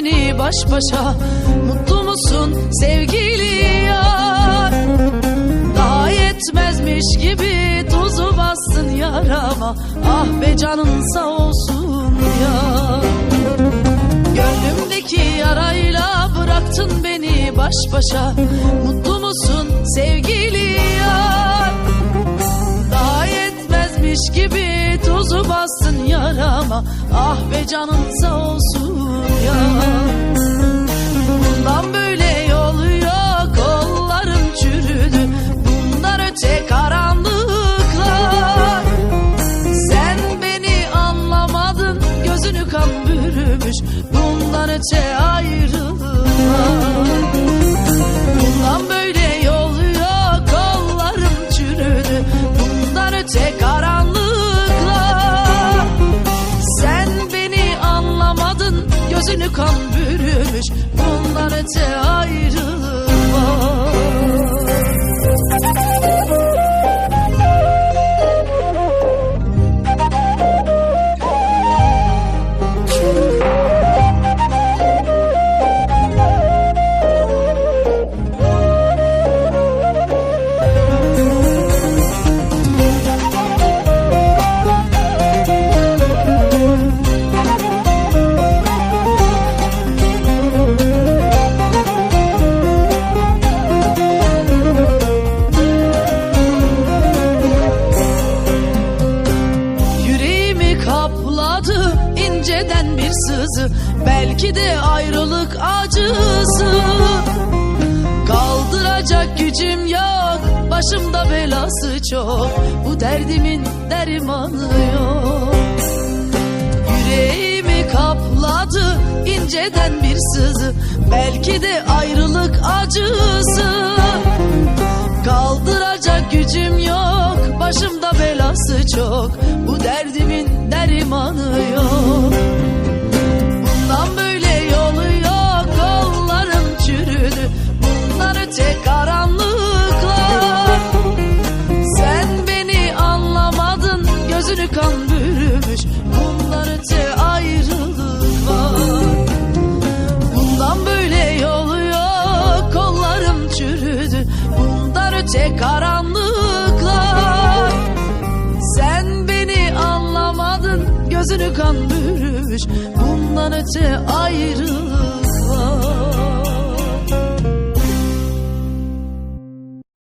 Beni baş başa. Mutlu musun sevgili yar? Daha yetmezmiş gibi tuzu bastın yarama. Ah be canın sağ olsun ya Gönlümdeki yarayla bıraktın beni baş başa. Mutlu musun sevgili Ah be canım sağ olsun ya. Bundan böyle yol yok kollarım çürüdü. Bundan öte karanlıklar. Sen beni anlamadın gözünü kan bürümüş. Bundan öte ayrılıklar gözünü kan bürümüş Bundan öte ayrılık inceden bir sızı Belki de ayrılık acısı. Kaldıracak gücüm yok Başımda belası çok. Bu derdimin dermanı yok. Yüreğimi kapladı inceden bir sızı Belki de ayrılık acısı. Kaldıracak gücüm yok Başımda belası çok. Bu derdimin dermanı Gözünü kan bürümüş Bundan öte ayrılık var. Bundan böyle yolu yok Kollarım çürüdü. Bundan öte karanlıklar. Sen beni anlamadın Gözünü kan bürümüş Bundan öte ayrılık